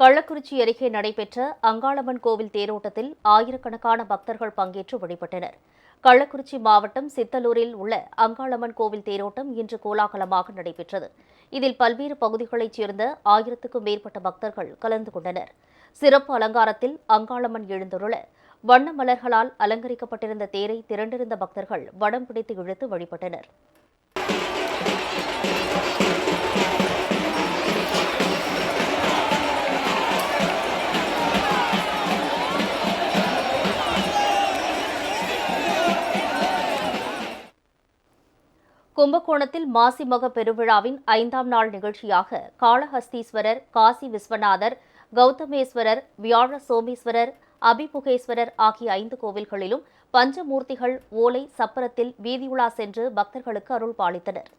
கள்ளக்குறிச்சி அருகே நடைபெற்ற அங்காளம்மன் கோவில் தேரோட்டத்தில் ஆயிரக்கணக்கான பக்தர்கள் பங்கேற்று வழிபட்டனர். கள்ளக்குறிச்சி மாவட்டம் சித்தலூரில் உள்ள அங்காளம்மன் கோவில் தேரோட்டம் இன்று கோலாகலமாக நடைபெற்றது. இதில் பல்வேறு பகுதிகளைச் சேர்ந்த ஆயிரத்துக்கும் மேற்பட்ட பக்தர்கள் கலந்து கொண்டனர். சிறப்பு அலங்காரத்தில் அங்காளம்மன் எழுந்துள்ள வண்ண மலர்களால் அலங்கரிக்கப்பட்டிருந்த தேரை திரண்டிருந்த பக்தர்கள் வடம் பிடித்து இழுத்து வழிபட்டனர். கும்பகோணத்தில் மாசிமக பெருவிழாவின் ஐந்தாம் நாள் நிகழ்ச்சியாக காளஹஸ்தீஸ்வரர் காசி விஸ்வநாதர் கௌதமேஸ்வரர் வியாழ சோமேஸ்வரர் அபிமுகேஸ்வரர் ஆகிய ஐந்து கோவில்களிலும் பஞ்சமூர்த்திகள் ஓலை சப்பரத்தில் வீதியுலா சென்று பக்தர்களுக்கு அருள் பாலித்தனர்